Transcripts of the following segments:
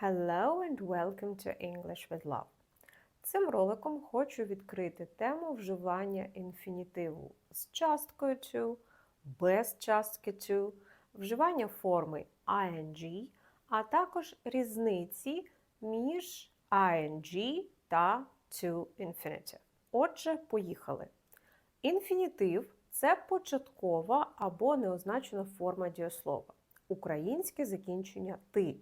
Hello and welcome to English with Love. Цим роликом хочу відкрити тему вживання інфінітиву з часткою to, без частки to, вживання форми ing, а також різниці між ing та to infinitive. Отже, поїхали. Інфінітив це початкова або неозначена форма дієслова. Українське закінчення ти.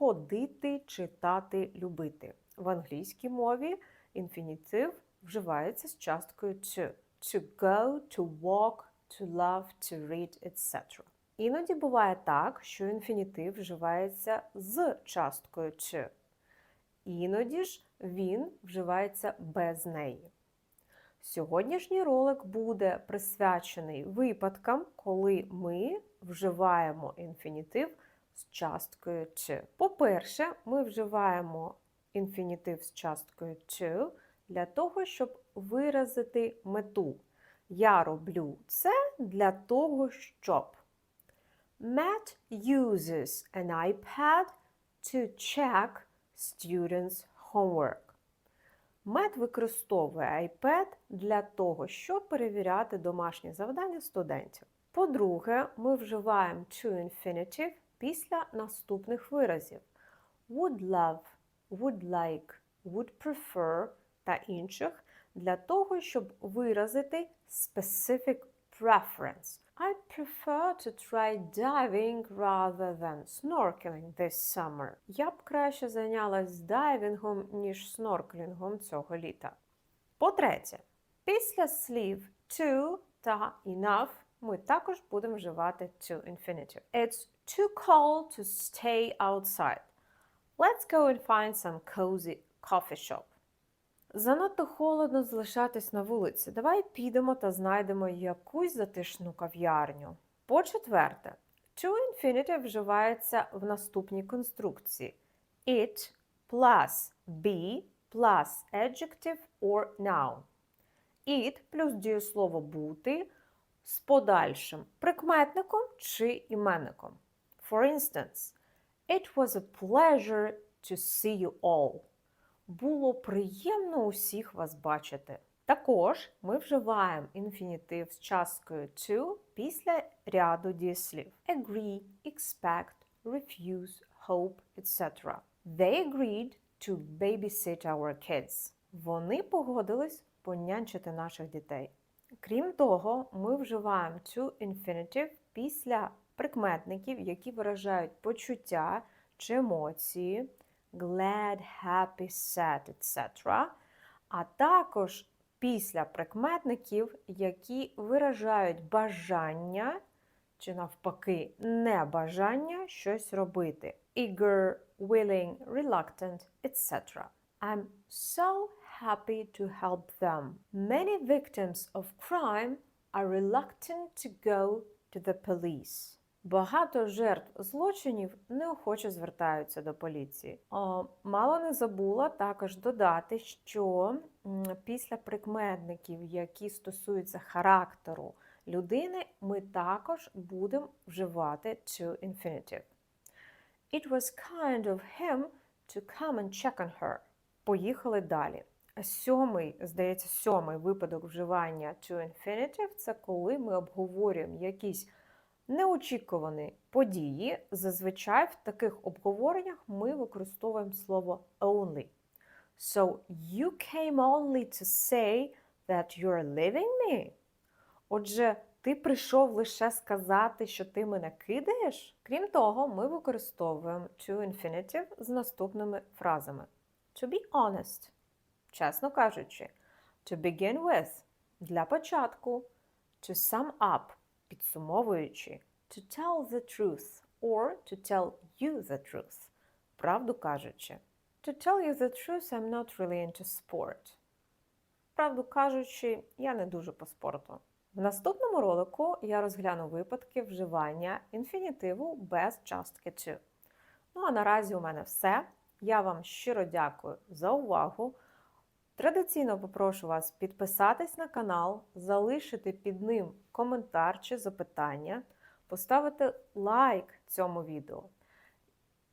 Ходити, читати, любити. В англійській мові інфінітив вживається з часткою to. To go, to walk, to love, to read, etc. Іноді буває так, що інфінітив вживається з часткою to. Іноді ж він вживається без неї. Сьогоднішній ролик буде присвячений випадкам, коли ми вживаємо інфінітив з часткою to. По-перше, ми вживаємо інфінітив з часткою to для того, щоб виразити мету. Я роблю це для того, щоб. Matt uses an iPad to check students' homework. Мед використовує iPad для того, щоб перевіряти домашні завдання студентів. По-друге, ми вживаємо to infinitive після наступних виразів: would love, would like, would prefer та інших для того, щоб виразити specific preference. I prefer to try diving rather than snorkeling this summer. Я б краще зайнялась дайвінгом, ніж снорклінгом цього літа. По-третє, після слів to та enough ми також будемо вживати to infinitive. It's too cold to stay outside. Let's go and find some cozy coffee shop. Занадто холодно залишатись на вулиці. Давай підемо та знайдемо якусь затишну кав'ярню. По-четверте, to infinitive вживається в наступній конструкції: it plus be plus adjective or noun. It плюс дієслово бути з подальшим прикметником чи іменником. For instance, it was a pleasure to see you all. Було приємно усіх вас бачити. Також ми вживаємо інфінітив з часткою to після ряду дієслів: agree, expect, refuse, hope, etc. They agreed to babysit our kids. Вони погодились понянчити наших дітей. Крім того, ми вживаємо to infinitive після прикметників, які виражають почуття чи емоції glad, happy, sad, etc. А також після прикметників, які виражають бажання чи навпаки небажання щось робити. Eager, willing, reluctant, etc. I'm so happy to help them. Many victims of crime are reluctant to go to the police. Багато жертв злочинів неохоче звертаються до поліції. О, мало не забула також додати, що після прикметників, які стосуються характеру людини, ми також будемо вживати to infinitive. It was kind of him to come and check on her. Поїхали далі. Сьомий, здається, сьомий випадок вживання to infinitive – це коли ми обговорюємо якісь неочікувані події. Зазвичай в таких обговореннях ми використовуємо слово only. So you came only to say that you're leaving me? Отже, ти прийшов лише сказати, що ти мене кидаєш? Крім того, ми використовуємо to infinitive з наступними фразами: to be honest, чесно кажучи, to begin with для початку, to sum up підсумовуючи, to tell the truth or to tell you the truth. Правду кажучи. To tell you the truth, I'm not really into sport. Правду кажучи, я не дуже по спорту. В наступному ролику я розгляну випадки вживання інфінітиву без частки to. Ну а наразі у мене все. Я вам щиро дякую за увагу. Традиційно попрошу вас підписатись на канал, залишити під ним коментар чи запитання, поставити лайк цьому відео.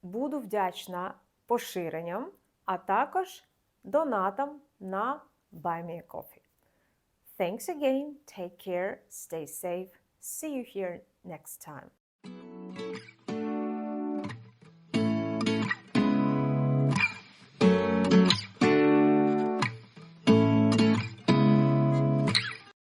Буду вдячна поширенням, а також донатом на Buy Me a Coffee. Thanks again, take care, stay safe, see you here next time.